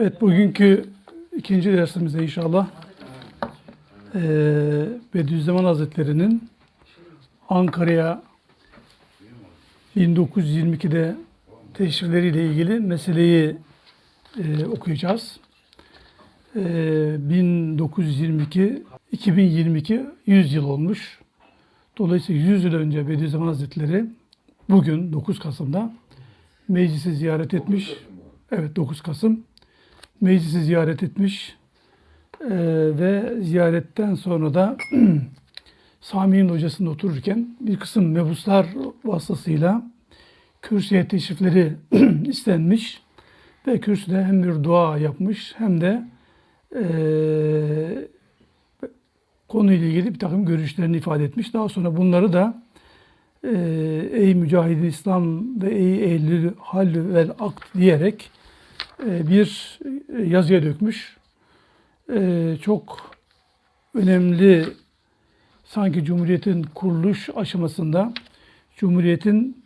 Evet, bugünkü ikinci dersimizde inşallah eee Bediüzzaman Hazretleri'nin Ankara'ya 1922'de teşrifleriyle ilgili meseleyi eee, okuyacağız. Eee 1922 2022 100 yıl olmuş. Dolayısıyla 100 yıl önce Bediüzzaman Hazretleri bugün 9 Kasım'da meclisi ziyaret etmiş. Evet 9 Kasım meclisi ziyaret etmiş Ee, ve ziyaretten sonra da Sami'nin hocasında otururken bir kısım mebuslar vasıtasıyla kürsüye teşrifleri istenmiş ve kürsüde hem bir dua yapmış hem de eee konuyla ilgili bir takım görüşlerini ifade etmiş. Daha sonra bunları da eee ey mücahid İslam ve ey ehlül hal vel akt diyerek bir e, yazıya dökmüş. Eee, çok önemli sanki Cumhuriyet'in kuruluş aşamasında Cumhuriyet'in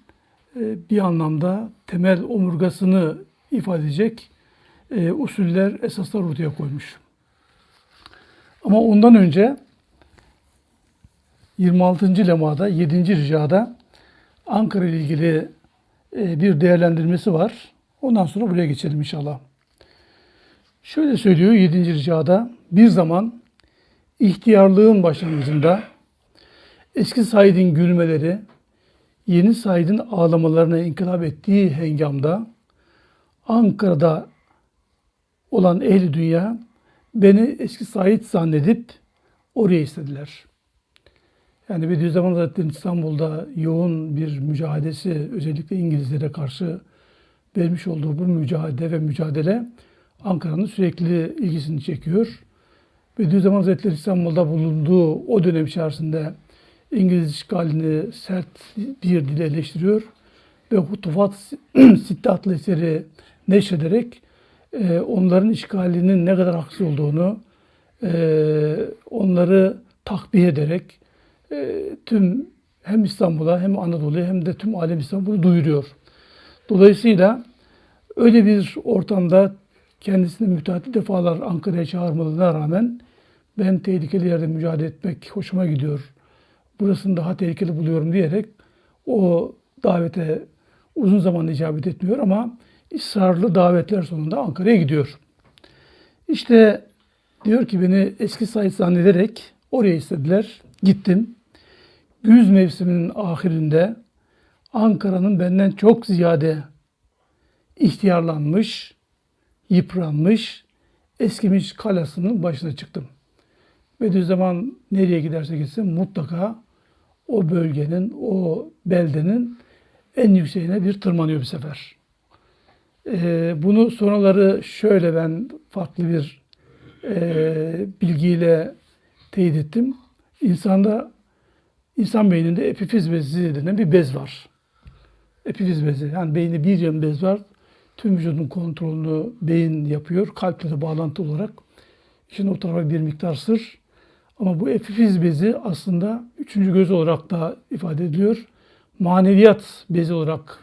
e, bir anlamda temel omurgasını ifade edecek e, usuller, esaslar ortaya koymuş. Ama ondan önce 26. lemada, 7. ricada Ankara ile ilgili e, bir değerlendirmesi var. Ondan sonra buraya geçelim inşallah. Şöyle söylüyor 7. ricada, bir zaman ihtiyarlığın başlangıcında eski Said'in gülmeleri, yeni Said'in ağlamalarına inkılap ettiği hengamda Ankara'da olan ehli dünya beni eski Said zannedip oraya istediler. Yani Bediüzzaman Hazretleri'nin İstanbul'da yoğun bir mücadelesi özellikle İngilizlere karşı vermiş olduğu bu mücadele ve mücadele Ankara'nın sürekli ilgisini çekiyor. Bediüzzaman Hazretleri İstanbul'da bulunduğu o dönem içerisinde İngiliz işgalini sert bir dile eleştiriyor ve Hutufat Sitte adlı eseri neşrederek e, onların işgalinin ne kadar haksız olduğunu e, onları takbih ederek e, tüm hem İstanbul'a hem Anadolu'ya hem de tüm alem İstanbul'u duyuruyor. Dolayısıyla öyle bir ortamda kendisini müteahhit defalar Ankara'ya çağırmalarına rağmen ben tehlikeli yerde mücadele etmek hoşuma gidiyor. Burasını daha tehlikeli buluyorum diyerek o davete uzun zaman icabet etmiyor ama ısrarlı davetler sonunda Ankara'ya gidiyor. İşte diyor ki beni eski Said zannederek oraya istediler. Gittim. Güz mevsiminin ahirinde Ankara'nın benden çok ziyade ihtiyarlanmış, yıpranmış, eskimiş kalasının başına çıktım. Bediüzzaman nereye giderse gitsin mutlaka o bölgenin, o beldenin en yükseğine bir tırmanıyor bir sefer. Ee, bunu sonraları şöyle ben farklı bir e, bilgiyle teyit ettim. İnsanda, insan beyninde epifiz bezi denen bir bez var. Epifiz bezi. Yani beyinde bir yan bez var. Tüm vücudun kontrolünü beyin yapıyor. Kalple de bağlantı olarak. İşin o tarafa bir miktar sır. Ama bu epifiz bezi aslında üçüncü göz olarak da ifade ediliyor. Maneviyat bezi olarak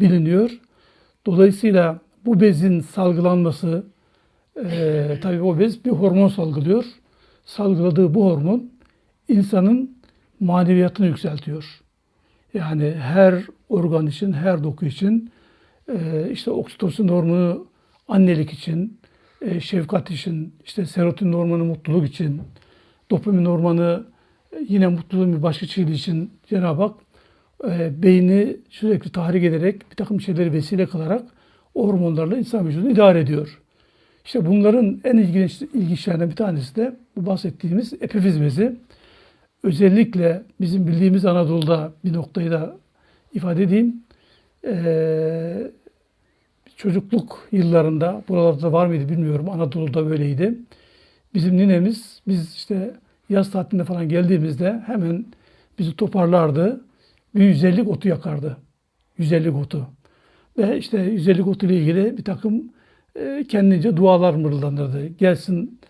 biliniyor. Dolayısıyla bu bezin salgılanması, e, tabii o bez bir hormon salgılıyor. Salgıladığı bu hormon insanın maneviyatını yükseltiyor. Yani her organ için, her doku için, e, işte oksitosin hormonu annelik için, e, şefkat için, işte serotonin hormonu mutluluk için, dopamin hormonu yine mutluluğun bir başka çeşidi için Cenab-ı Hak e, beyni sürekli tahrik ederek bir takım şeyleri vesile kılarak o hormonlarla insan vücudunu idare ediyor. İşte bunların en ilginç ilginçlerinden bir tanesi de bu bahsettiğimiz epifiz bezi. Özellikle bizim bildiğimiz Anadolu'da bir noktayı da ifade edeyim. Ee, çocukluk yıllarında, buralarda var mıydı bilmiyorum, Anadolu'da böyleydi. Bizim ninemiz, biz işte yaz tatilinde falan geldiğimizde hemen bizi toparlardı. Bir 150 otu yakardı. 150 otu. Ve işte 150 otu ile ilgili bir takım e, kendince dualar mırıldanırdı. Gelsin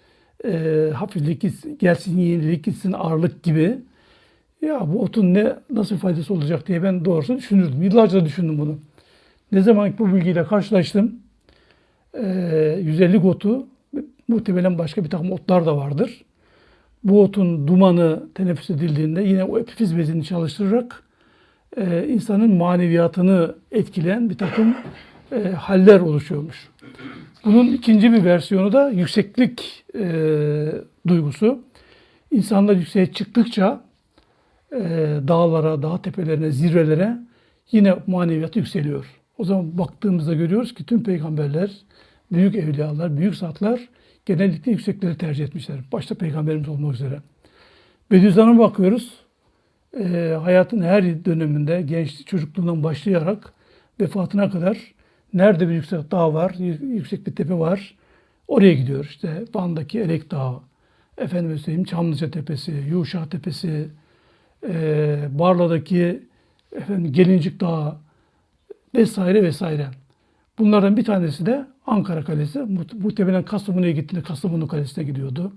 e, hafiflik gelsin yenilik gitsin ağırlık gibi. Ya bu otun ne nasıl faydası olacak diye ben doğrusu düşünürdüm. Yıllarca düşündüm bunu. Ne zaman bu bilgiyle karşılaştım, e, 150 otu muhtemelen başka bir takım otlar da vardır. Bu otun dumanı teneffüs edildiğinde yine o epifiz bezini çalıştırarak e, insanın maneviyatını etkileyen bir takım e, haller oluşuyormuş. Bunun ikinci bir versiyonu da yükseklik e, duygusu. İnsanlar yükseğe çıktıkça e, dağlara, dağ tepelerine, zirvelere yine maneviyatı yükseliyor. O zaman baktığımızda görüyoruz ki tüm peygamberler, büyük evliyalar, büyük zatlar genellikle yüksekleri tercih etmişler. Başta peygamberimiz olmak üzere. Bediüzzaman'a bakıyoruz. E, hayatın her döneminde gençlik çocukluğundan başlayarak vefatına kadar nerede bir yüksek dağ var, yüksek bir tepe var oraya gidiyor. İşte Van'daki Erek Dağı, efendim söyleyeyim Çamlıca Tepesi, Yuşa Tepesi, e, Barla'daki efendim Gelincik Dağı vesaire vesaire. Bunlardan bir tanesi de Ankara Kalesi. Muht- Muhtemelen Kastamonu'ya gittiğinde Kastamonu Kalesi'ne gidiyordu.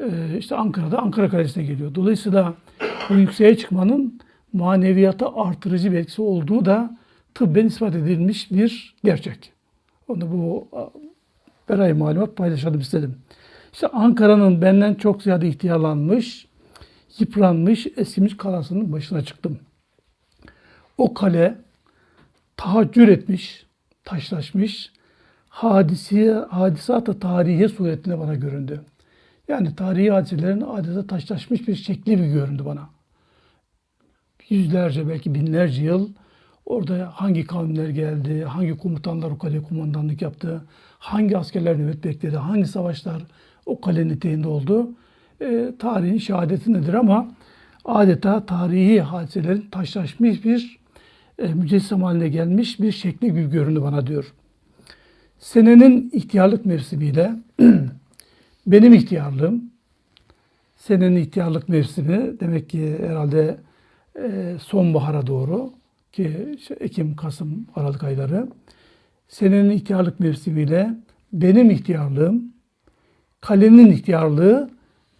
Ee, işte Ankara'da Ankara Kalesi'ne geliyor. Dolayısıyla bu yükseğe çıkmanın maneviyata artırıcı bir etkisi olduğu da tıbben ispat edilmiş bir gerçek. Onu bu beray malumat paylaşalım istedim. İşte Ankara'nın benden çok ziyade ihtiyarlanmış, yıpranmış, eskimiş kalasının başına çıktım. O kale tahaccür etmiş, taşlaşmış, hadisi, hadisat-ı tarihi suretinde bana göründü. Yani tarihi hadiselerin adeta taşlaşmış bir şekli bir göründü bana. Yüzlerce belki binlerce yıl orada hangi kavimler geldi, hangi komutanlar o kaleye kumandanlık yaptı, hangi askerler nöbet bekledi, hangi savaşlar o kalenin eteğinde oldu. E, tarihin şehadeti nedir ama adeta tarihi hadiselerin taşlaşmış bir e, mücessem haline gelmiş bir şekli gibi göründü bana diyor. Senenin ihtiyarlık mevsimiyle benim ihtiyarlığım, senenin ihtiyarlık mevsimi demek ki herhalde e, sonbahara doğru ki işte Ekim, Kasım, Aralık ayları. Senenin ihtiyarlık mevsimiyle benim ihtiyarlığım, kalenin ihtiyarlığı,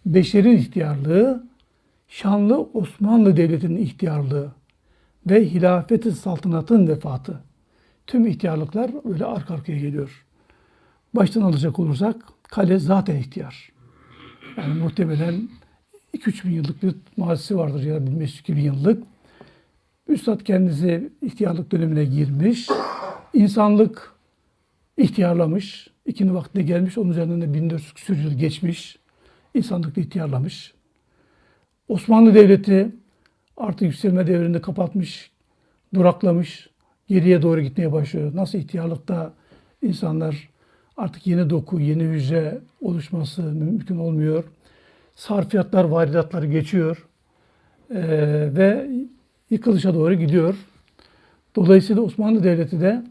beşerin ihtiyarlığı, şanlı Osmanlı Devleti'nin ihtiyarlığı ve hilafeti saltanatın vefatı. Tüm ihtiyarlıklar böyle arka arkaya geliyor. Baştan alacak olursak kale zaten ihtiyar. Yani muhtemelen 2-3 bin yıllık bir mazisi vardır ya da 1500 bin yıllık. Üstad kendisi ihtiyarlık dönemine girmiş. İnsanlık ihtiyarlamış. İkindi vaktinde gelmiş. Onun üzerinden de 1400 küsur yıl geçmiş. İnsanlık ihtiyarlamış. Osmanlı Devleti artık yükselme devrini kapatmış, duraklamış, geriye doğru gitmeye başlıyor. Nasıl ihtiyarlıkta insanlar artık yeni doku, yeni hücre oluşması mümkün olmuyor. Sarfiyatlar, varidatlar geçiyor Ee, ve yıkılışa doğru gidiyor. Dolayısıyla Osmanlı Devleti de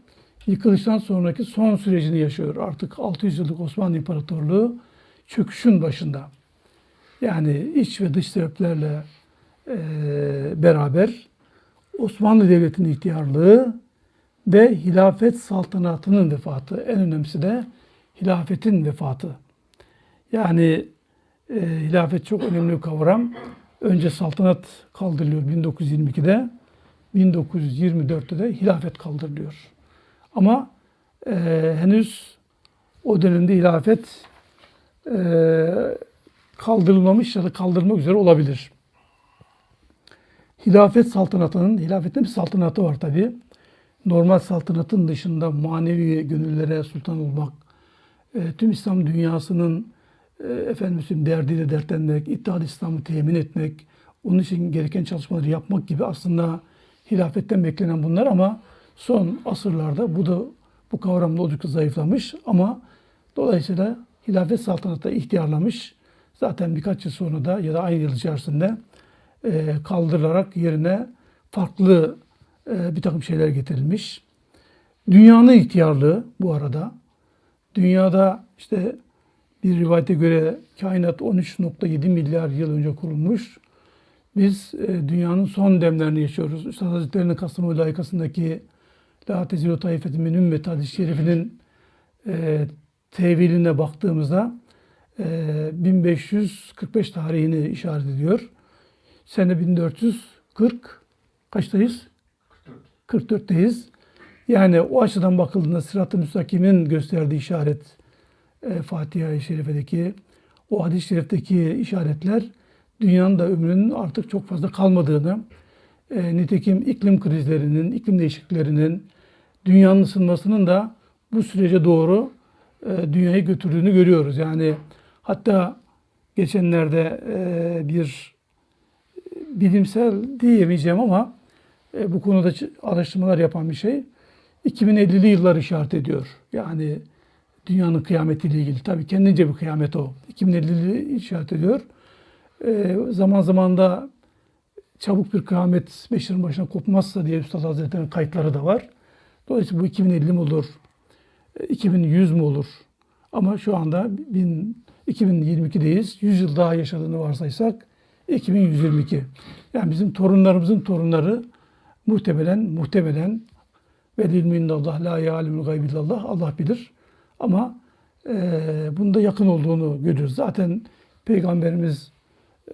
yıkılıştan sonraki son sürecini yaşıyor. Artık 600 yıllık Osmanlı İmparatorluğu çöküşün başında. Yani iç ve dış sebeplerle beraber Osmanlı Devleti'nin ihtiyarlığı ve hilafet saltanatının vefatı. En önemlisi de hilafetin vefatı. Yani e, hilafet çok önemli bir kavram. Önce saltanat kaldırılıyor 1922'de. 1924'te de hilafet kaldırılıyor. Ama e, henüz o dönemde hilafet e, kaldırılmamış ya da kaldırılmak üzere olabilir. Hilafet saltanatının, hilafetin bir saltanatı var tabi. Normal saltanatın dışında manevi gönüllere sultan olmak, e, tüm İslam dünyasının efendim derdiyle dertlenmek, İttihad İslam'ı temin etmek, onun için gereken çalışmaları yapmak gibi aslında hilafetten beklenen bunlar ama son asırlarda bu da bu kavramda oldukça zayıflamış ama dolayısıyla hilafet saltanatı ihtiyarlamış. Zaten birkaç yıl sonra da ya da aynı yıl içerisinde e, kaldırılarak yerine farklı e, bir takım şeyler getirilmiş. Dünyanın ihtiyarlığı bu arada. Dünyada işte bir rivayete göre kainat 13.7 milyar yıl önce kurulmuş. Biz e, dünyanın son demlerini yaşıyoruz. Üstad Hazretleri'nin Kastamonu layıkasındaki La tezilu taifeti min ümmet hadis-i şerifinin e, teviline baktığımızda e, 1545 tarihini işaret ediyor. Sene 1440 kaçtayız? 44'teyiz. Yani o açıdan bakıldığında Sırat-ı Müstakim'in gösterdiği işaret e, Fatiha-i Şerife'deki o hadis-i şerifteki işaretler dünyanın da ömrünün artık çok fazla kalmadığını, e, nitekim iklim krizlerinin, iklim değişikliklerinin, dünyanın ısınmasının da bu sürece doğru e, dünyayı götürdüğünü görüyoruz. Yani hatta geçenlerde e, bir bilimsel diyemeyeceğim ama e, bu konuda araştırmalar yapan bir şey 2050'li yıllar işaret ediyor. Yani dünyanın kıyametiyle ilgili. Tabii kendince bir kıyamet o. 2050'li işaret ediyor. E, zaman zaman da çabuk bir kıyamet beşerin başına kopmazsa diye Üstad Hazretleri'nin kayıtları da var. Dolayısıyla bu 2050 mi olur? e, 2100 mü olur? Ama şu anda bin- 2022'deyiz. 100 yıl daha yaşadığını varsaysak 2122. Yani bizim torunlarımızın torunları muhtemelen muhtemelen ve ilmindallah la ya'lemul gaybillallah Allah bilir. Ama e, bunda yakın olduğunu görüyoruz. Zaten Peygamberimiz e,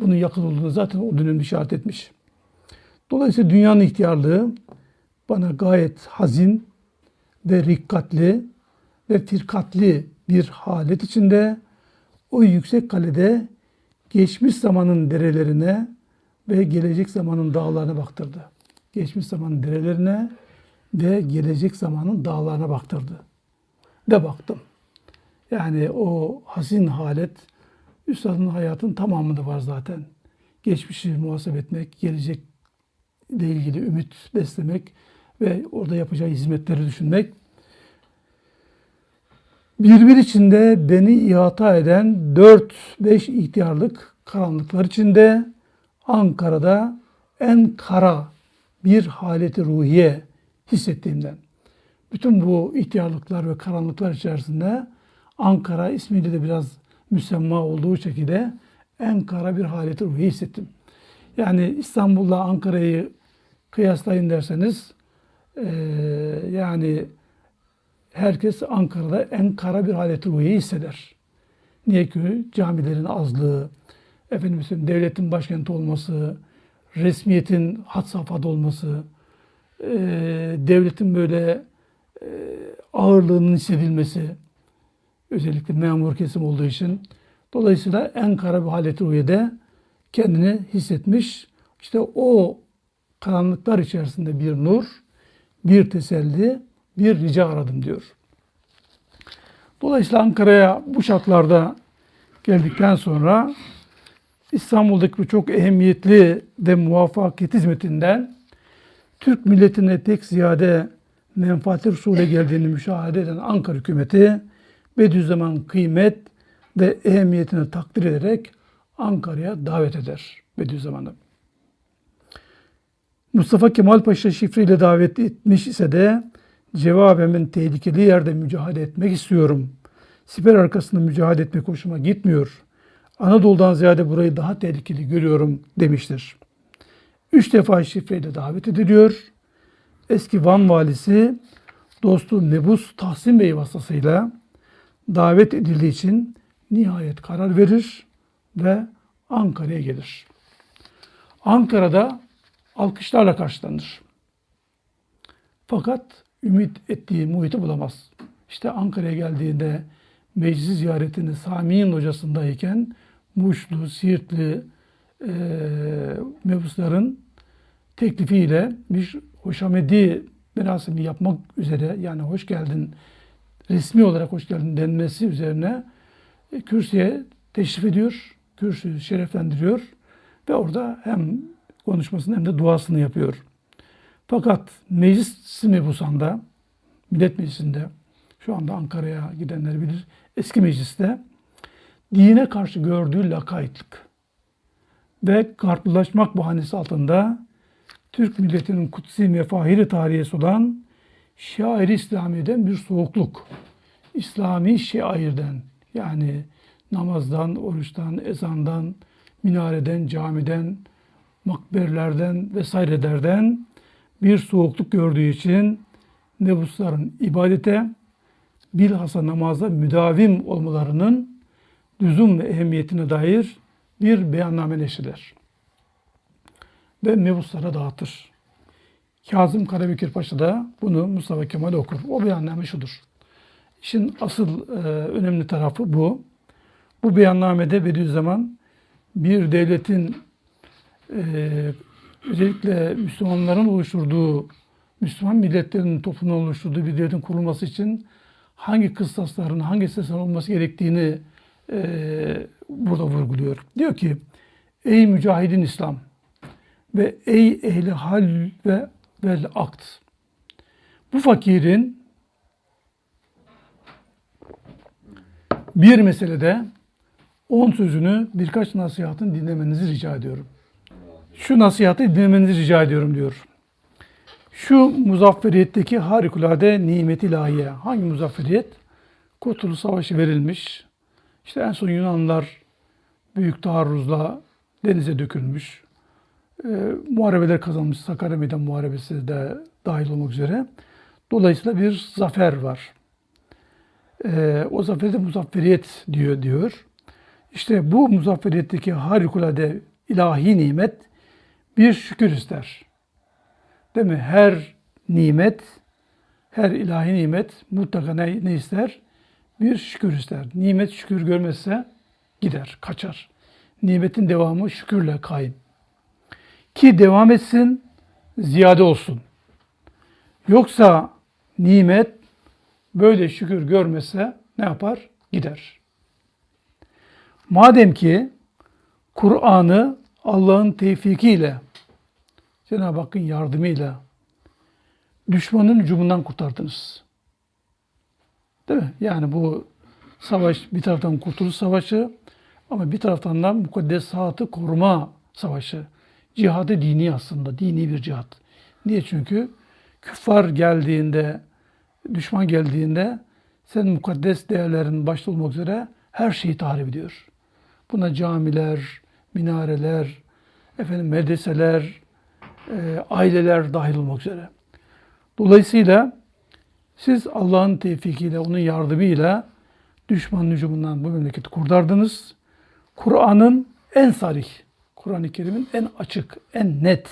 bunun yakın olduğunu zaten o dönemde işaret etmiş. Dolayısıyla dünyanın ihtiyarlığı bana gayet hazin ve rikkatli ve firkatli bir halet içinde o yüksek kalede geçmiş zamanın derelerine ve gelecek zamanın dağlarına baktırdı. Geçmiş zamanın derelerine ve gelecek zamanın dağlarına baktırdı. De baktım. Yani o hazin halet Üstadın hayatın tamamında var zaten. Geçmişi muhasebe etmek, gelecek ile ilgili ümit beslemek ve orada yapacağı hizmetleri düşünmek. Birbir içinde beni ihata eden 4-5 ihtiyarlık karanlıklar içinde Ankara'da en kara bir haleti ruhiye hissettiğimden. Bütün bu ihtiyarlıklar ve karanlıklar içerisinde Ankara ismiyle de biraz müsemma olduğu şekilde en kara bir haleti ruhiye hissettim. Yani İstanbul'la Ankara'yı kıyaslayın derseniz eee, yani herkes Ankara'da en kara bir haleti ruhiye hisseder. Niye ki camilerin azlığı, efendim devletin başkenti olması, resmiyetin had safhada olması, eee, devletin böyle ağırlığının hissedilmesi, özellikle memur kesim olduğu için. Dolayısıyla en kara bir haleti ruhiyede kendini hissetmiş. İşte o karanlıklar içerisinde bir nur, bir teselli, bir rica aradım diyor. Dolayısıyla Ankara'ya bu şartlarda geldikten sonra İstanbul'daki bu çok ehemmiyetli ve muvaffakiyet hizmetinden Türk milletine tek ziyade menfaati Resul'e geldiğini müşahede eden Ankara hükümeti Bediüzzaman kıymet ve ehemmiyetini takdir ederek Ankara'ya davet eder Bediüzzaman'ı. Mustafa Kemal Paşa şifreyle davet etmiş ise de cevabemin tehlikeli yerde mücadele etmek istiyorum. Siper arkasında mücadele etmek hoşuma gitmiyor. Anadolu'dan ziyade burayı daha tehlikeli görüyorum demiştir. Üç defa şifreyle davet ediliyor. Eski Van valisi dostu Nebus Tahsin Bey vasıtasıyla davet edildiği için nihayet karar verir ve Ankara'ya gelir. Ankara'da alkışlarla karşılanır. Fakat ümit ettiği muhiti bulamaz. İşte Ankara'ya geldiğinde meclis ziyaretini Sami'nin hocasındayken Muşlu, Siirtli e, mebusların teklifiyle bir hoşamedi merasimi yapmak üzere yani hoş geldin resmi olarak hoş geldin denmesi üzerine e, kürsüye teşrif ediyor. Kürsüyü şereflendiriyor ve orada hem konuşmasını hem de duasını yapıyor. Fakat meclis mebusan'da, millet meclisinde, şu anda Ankara'ya gidenler bilir, eski mecliste dine karşı gördüğü lakaytlık ve kartlılaşmak bahanesi altında Türk milletinin kutsi mefahiri tarihiyesi olan şair İslami'den bir soğukluk. İslami şairden yani namazdan, oruçtan, ezandan, minareden, camiden, makberlerden vesairelerden bir soğukluk gördüğü için nebusların ibadete bilhassa namaza müdavim olmalarının lüzum ve ehemmiyetine dair bir beyanname. Ve mebuslara dağıtır. Kazım Karabekir Paşa da bunu Mustafa Kemal okur. O beyanname şudur. İşin asıl e, önemli tarafı bu. Bu beyannamede Bediüzzaman bir devletin e, özellikle Müslümanların oluşturduğu, Müslüman milletlerin toplumun oluşturduğu bir devletin kurulması için hangi kıstasların, hangi esasların olması gerektiğini e, burada vurguluyor. Diyor ki, ey mücahidin İslam ve ey ehli hal ve vel akt. Bu fakirin bir meselede on sözünü birkaç nasihatın dinlemenizi rica ediyorum. Şu nasihatı dinlemenizi rica ediyorum diyor. Şu muzafferiyetteki harikulade nimet ilahiye. Hangi muzafferiyet? Kurtuluş Savaşı verilmiş. İşte en son Yunanlar büyük taarruzla denize dökülmüş. E, muharebeler kazanmış. Sakarya Meydan Muharebesi de dahil olmak üzere. Dolayısıyla bir zafer var. E, o zaferi de muzafferiyet diyor diyor. İşte bu muzafferiyetteki harikulade ilahi nimet bir şükür ister. Değil mi? Her nimet, her ilahi nimet mutlaka ne, ne ister? Bir şükür ister. Nimet şükür görmezse gider, kaçar. Nimetin devamı şükürle kaim. Ki devam etsin, ziyade olsun. Yoksa nimet böyle şükür görmese ne yapar? Gider. Madem ki Kur'an'ı Allah'ın tevfikiyle, Cenab-ı Hakk'ın yardımıyla düşmanın hücumundan kurtardınız. Değil mi? Yani bu savaş bir taraftan kurtuluş savaşı ama bir taraftan da mukaddesatı koruma savaşı. Cihadı dini aslında, dini bir cihat. Niye? Çünkü küffar geldiğinde, düşman geldiğinde sen mukaddes değerlerin başta olmak üzere her şeyi tahrip ediyor. Buna camiler, minareler, efendim medreseler, e, aileler dahil olmak üzere. Dolayısıyla siz Allah'ın tevfikiyle, onun yardımıyla düşmanın hücumundan bu memleketi kurtardınız. Kur'an'ın en sarih, Kur'an-ı Kerim'in en açık, en net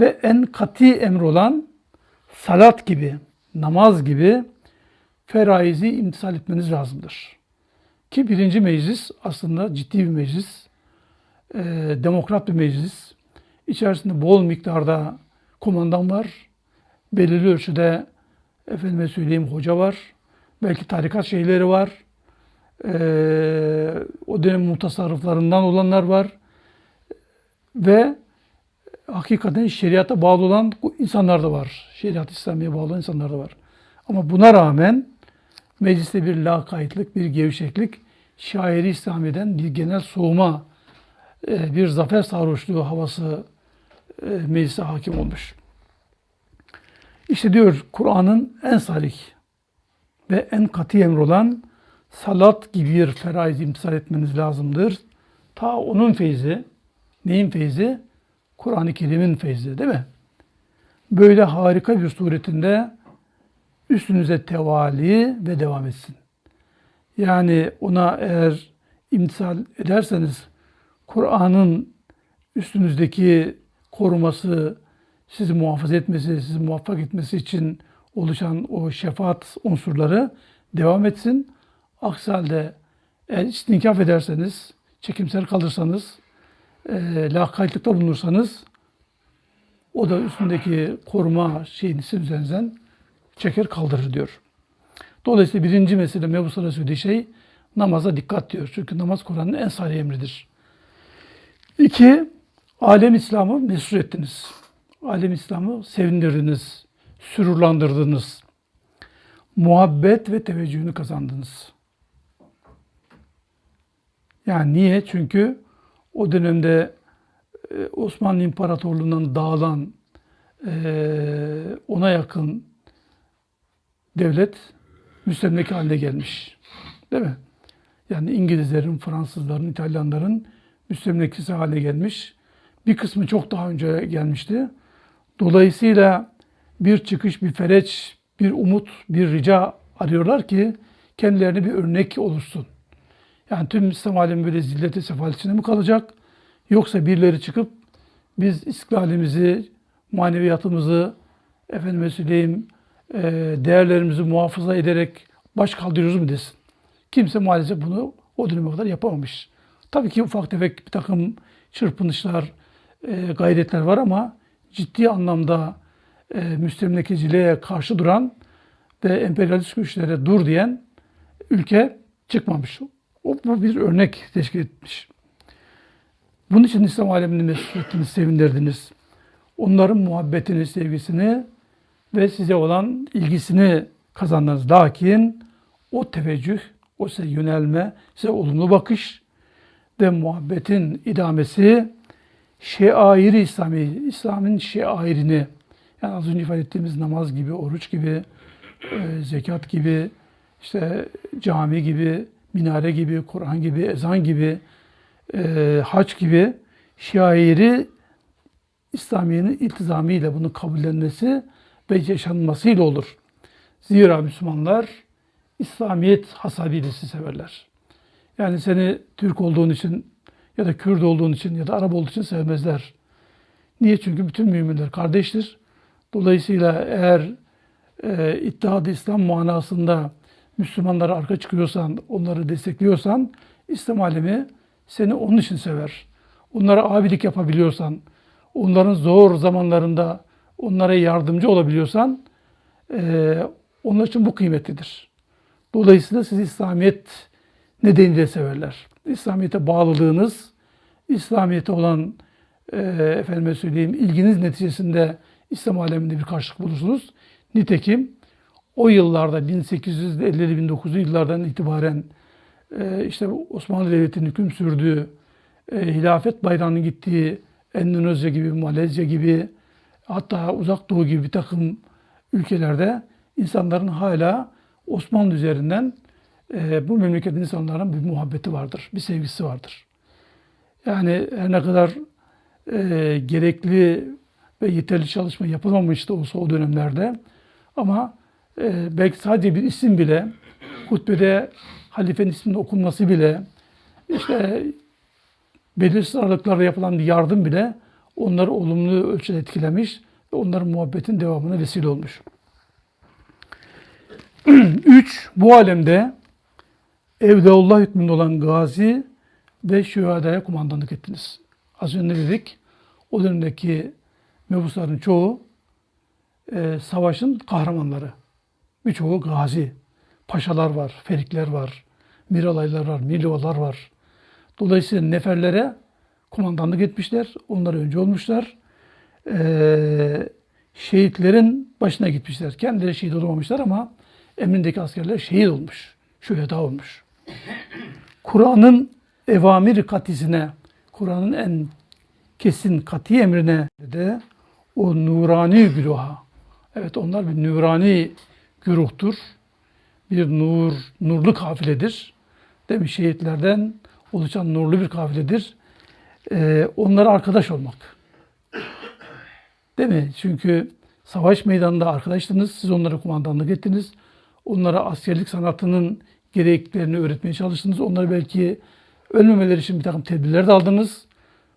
ve en kati emri olan salat gibi, namaz gibi feraizi imtisal etmeniz lazımdır. Ki birinci meclis aslında ciddi bir meclis, e, demokrat bir meclis. İçerisinde bol miktarda komandan var, belirli ölçüde efendime söyleyeyim hoca var, belki tarikat şeyleri var, e, o dönem mutasarrıflarından olanlar var ve hakikaten şeriata bağlı olan insanlar da var. Şeriat İslamiye bağlı olan insanlar da var. Ama buna rağmen mecliste bir lakaytlık, bir gevşeklik, şairi İslami'den bir genel soğuma, e, bir zafer sarhoşluğu havası e, meclise hakim olmuş. İşte diyor Kur'an'ın en salih ve en katı emri olan salat gibi bir feraiz imtisal etmeniz lazımdır. Ta onun feyzi, neyin feyzi? Kur'an-ı Kerim'in feyzi değil mi? Böyle harika bir suretinde üstünüze tevali ve devam etsin. Yani ona eğer imtisal ederseniz Kur'an'ın üstünüzdeki koruması, sizi muhafaza etmesi, sizi muvaffak etmesi için oluşan o şefaat unsurları devam etsin. Aksi halde eğer istinkaf ederseniz, çekimsel kalırsanız, e, lakaytlıkta bulunursanız o da üstündeki koruma şeyini sizin üzerinizden çeker kaldırır diyor. Dolayısıyla birinci mesele mebuslara söylediği şey namaza dikkat diyor. Çünkü namaz Kur'an'ın en salih emridir. İki, alem İslam'ı mesur ettiniz. Alem İslam'ı sevindirdiniz, sürurlandırdınız. Muhabbet ve teveccühünü kazandınız. Yani niye? Çünkü o dönemde e, Osmanlı İmparatorluğu'ndan dağılan e, ona yakın devlet müstemleke haline gelmiş. Değil mi? Yani İngilizlerin, Fransızların, İtalyanların müstemlekesi hale gelmiş. Bir kısmı çok daha önce gelmişti. Dolayısıyla bir çıkış, bir fereç, bir umut, bir rica arıyorlar ki kendilerine bir örnek oluşsun. Yani tüm İslam alemi böyle zillete sefalet içinde mi kalacak? Yoksa birileri çıkıp biz istiklalimizi, maneviyatımızı, efendime söyleyeyim, e, değerlerimizi muhafaza ederek baş kaldırıyoruz mu desin. Kimse maalesef bunu o döneme kadar yapamamış. Tabii ki ufak tefek bir takım çırpınışlar, e, gayretler var ama ciddi anlamda e, müstemlekeciliğe karşı duran ve emperyalist güçlere dur diyen ülke çıkmamış. O, bu bir örnek teşkil etmiş. Bunun için İslam alemini mesut ettiniz, sevindirdiniz. Onların muhabbetini, sevgisini ve size olan ilgisini kazandınız. Lakin o teveccüh, o size yönelme, size olumlu bakış ve muhabbetin idamesi şeairi İslami, İslam'ın şeairini yani az önce ifade ettiğimiz namaz gibi, oruç gibi, e, zekat gibi, işte cami gibi, minare gibi, Kur'an gibi, ezan gibi, e, hac gibi şairi İslamiye'nin iltizamiyle bunu kabullenmesi ve yaşanmasıyla olur. Zira Müslümanlar İslamiyet hasabıyla sizi severler. Yani seni Türk olduğun için ya da Kürt olduğun için ya da Arap olduğun için sevmezler. Niye? Çünkü bütün müminler kardeştir. Dolayısıyla eğer e, İttihad-ı İslam manasında Müslümanlara arka çıkıyorsan, onları destekliyorsan İslam alemi seni onun için sever. Onlara abilik yapabiliyorsan, onların zor zamanlarında onlara yardımcı olabiliyorsan onlar için bu kıymetlidir. Dolayısıyla sizi İslamiyet nedeniyle severler. İslamiyet'e bağlılığınız, İslamiyet'e olan e, efendime söyleyeyim ilginiz neticesinde İslam aleminde bir karşılık bulursunuz. Nitekim o yıllarda 1850'li 1900'lü yıllardan itibaren e, işte Osmanlı Devleti'nin hüküm sürdüğü, e, hilafet bayrağının gittiği Endonezya gibi, Malezya gibi hatta Uzak Doğu gibi bir takım ülkelerde insanların hala Osmanlı üzerinden e, bu memleketin insanların bir muhabbeti vardır, bir sevgisi vardır. Yani her ne kadar gerekli ve yeterli çalışma yapılmamıştı olsa o dönemlerde ama e, belki sadece bir isim bile hutbede halifenin isminin okunması bile işte belirsiz aralıklarla yapılan bir yardım bile onları olumlu ölçüde etkilemiş ve onların muhabbetin devamına vesile olmuş. Üç, bu alemde Evliyaullah hükmünde olan gazi ve şühedaya kumandanlık ettiniz. Az önce dedik, o dönemdeki mebusların çoğu e, savaşın kahramanları. Birçoğu gazi. Paşalar var, ferikler var, miralaylar var, milyolar var. Dolayısıyla neferlere kumandanlık etmişler. Onlar önce olmuşlar. Ee, şehitlerin başına gitmişler. Kendileri şehit olamamışlar ama emrindeki askerler şehit olmuş. Şüheda olmuş. Kur'an'ın evamir katisine, Kur'an'ın en kesin kati emrine de o nurani güruha. Evet onlar bir nurani güruhtur. Bir nur, nurlu kafiledir. Demiş şehitlerden oluşan nurlu bir kafiledir. Ee, onlara arkadaş olmak. Değil mi? Çünkü savaş meydanında arkadaştınız. Siz onlara kumandanlık ettiniz. Onlara askerlik sanatının gereklerini öğretmeye çalıştınız. Onları belki ölmemeleri için bir takım tedbirler de aldınız.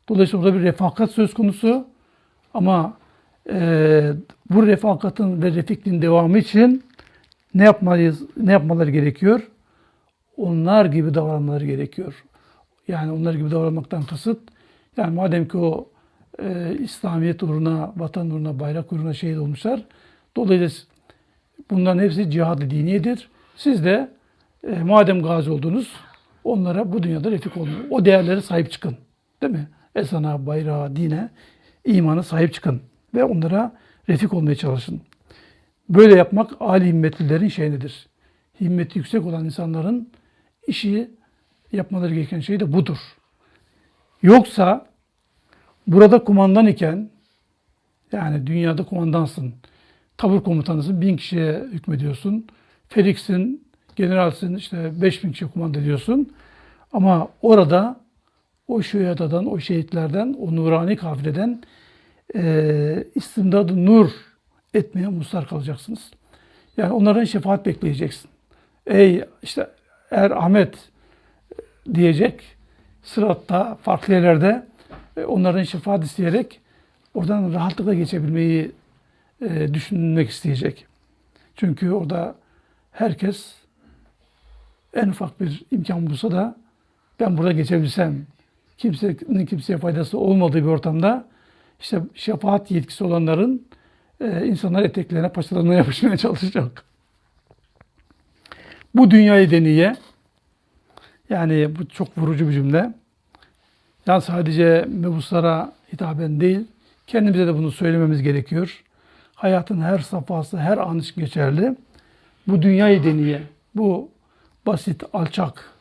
Dolayısıyla orada bir refakat söz konusu. Ama e, bu refakatın ve refikliğin devamı için ne yapmalıyız, ne yapmaları gerekiyor? Onlar gibi davranmaları gerekiyor. Yani onlar gibi davranmaktan kasıt, yani madem ki o e, İslamiyet uğruna, vatan uğruna, bayrak uğruna şehit olmuşlar. Dolayısıyla bunların hepsi cihad-ı diniyedir. Siz de e, madem gazi oldunuz, onlara bu dünyada refik olun. O değerlere sahip çıkın. Değil mi? Esana, bayrağa, dine, imana sahip çıkın. Ve onlara refik olmaya çalışın. Böyle yapmak âli himmetlilerin şeyidir. Himmeti yüksek olan insanların işi yapmaları gereken şey de budur. Yoksa burada kumandan iken yani dünyada kumandansın, tabur komutanısın, bin kişiye hükmediyorsun, feriksin, generalsin, işte beş bin kişiye kumanda ediyorsun. Ama orada o şühadadan, o şehitlerden, o nurani kafileden e, istimdadı nur etmeye mustar kalacaksınız. Yani onların şefaat bekleyeceksin. Ey işte eğer Ahmet diyecek sıratta farklı yerlerde e, onların şefaat isteyerek oradan rahatlıkla geçebilmeyi e, düşünmek isteyecek. Çünkü orada herkes en ufak bir imkan bulsa da ben burada geçebilsem, kimsenin kimseye faydası olmadığı bir ortamda işte şefaat yetkisi olanların e, insanlar eteklerine, paçalarına yapışmaya çalışacak. Bu dünyayı deniye, yani bu çok vurucu bir cümle. Yani sadece mebuslara hitaben değil, kendimize de bunu söylememiz gerekiyor. Hayatın her safhası, her an için geçerli. Bu dünyayı deniye, bu basit, alçak,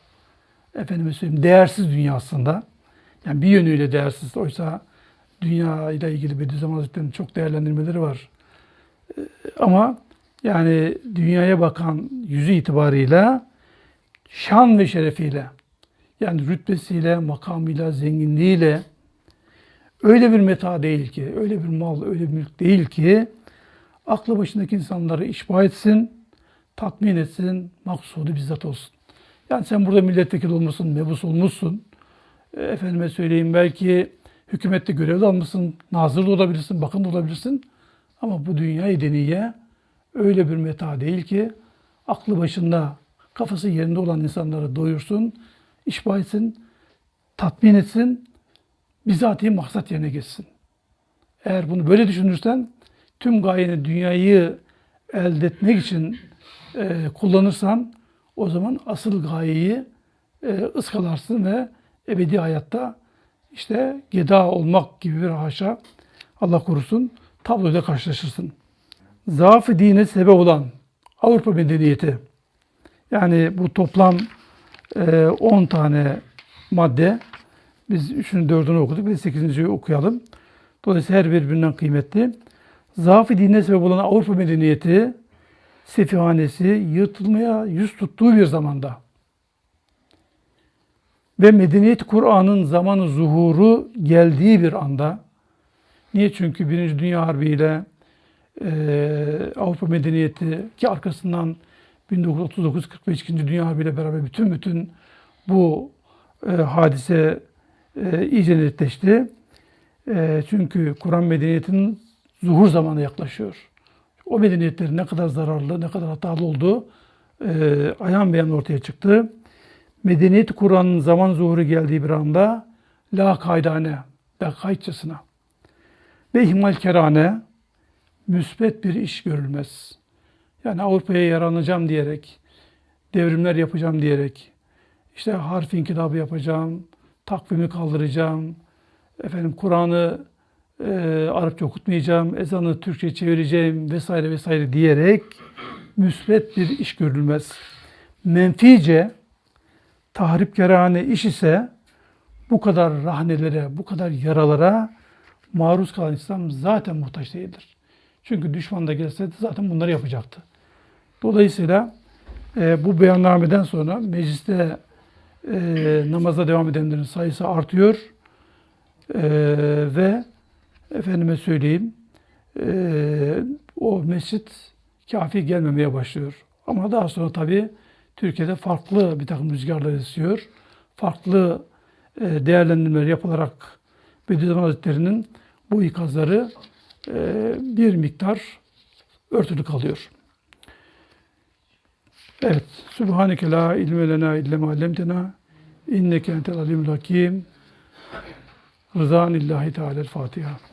efendime söyleyeyim değersiz dünyasında, yani bir yönüyle değersiz, oysa dünya ile ilgili Bediüzzaman Hazretleri'nin çok değerlendirmeleri var. Ee, Ama yani dünyaya bakan yüzü itibarıyla şan ve şerefiyle yani rütbesiyle, makamıyla, zenginliğiyle öyle bir meta değil ki, öyle bir mal, öyle bir mülk değil ki aklı başındaki insanları işba etsin, tatmin etsin, maksudu bizzat olsun. Yani sen burada milletvekili olmuşsun, mebus olmuşsun. E, Efendime söyleyeyim belki hükümette görevli almışsın, nazır da olabilirsin, bakın da olabilirsin. Ama bu dünyayı deniye öyle bir meta değil ki aklı başında, kafası yerinde olan insanları doyursun, işba etsin, tatmin etsin, bizatihi maksat yerine geçsin. Eğer bunu böyle düşünürsen tüm gayeni dünyayı elde etmek için e, kullanırsan o zaman asıl gayeyi e, ıskalarsın ve ebedi hayatta işte geda olmak gibi bir haşa Allah korusun tabloyla karşılaşırsın. Zaafı dine sebep olan Avrupa medeniyeti yani bu toplam e, 10 tane madde biz üçünü dördünü okuduk. Bir de sekizinciyi okuyalım. Dolayısıyla her birbirinden kıymetli. Zaafı dine sebep olan Avrupa medeniyeti sefihanesi yırtılmaya yüz tuttuğu bir zamanda ve medeniyet Kur'an'ın zamanı zuhuru geldiği bir anda niye? Çünkü Birinci Dünya Harbi ile e, Avrupa medeniyeti ki arkasından 1939-45 Dünya Harbi ile beraber bütün bütün bu e, hadise e, iyice netleşti. E, çünkü Kur'an medeniyetinin zuhur zamanı yaklaşıyor. O medeniyetlerin ne kadar zararlı, ne kadar hatalı olduğu e, ayan beyan ortaya çıktı. Medeniyet Kur'an'ın zaman zuhuru geldiği bir anda la kaydane, la kayıtçasına ve ihmalkerane müsbet bir iş görülmez. Yani Avrupa'ya yaranacağım diyerek, devrimler yapacağım diyerek, işte harf inkılabı yapacağım, takvimi kaldıracağım, efendim Kur'an'ı e, Arapça okutmayacağım, ezanı Türkçe çevireceğim vesaire vesaire diyerek müsbet bir iş görülmez. Menfice, tahripkarane iş ise bu kadar rahnelere, bu kadar yaralara maruz kalan İslam zaten muhtaç değildir. Çünkü düşman da gelse de zaten bunları yapacaktı. Dolayısıyla e, bu beyannameden sonra mecliste e, namaza devam edenlerin sayısı artıyor e, ve efendime söyleyeyim e, o mescit kafi gelmemeye başlıyor. Ama daha sonra tabii Türkiye'de farklı bir takım rüzgarlar esiyor. Farklı e, değerlendirmeler yapılarak Bediüzzaman Hazretleri'nin bu ikazları e, bir miktar örtülü kalıyor. Evet. Subhaneke la ilme lena illa ma allamtena inneke entel alimul hakim. Rızanillahi Teala Fatiha.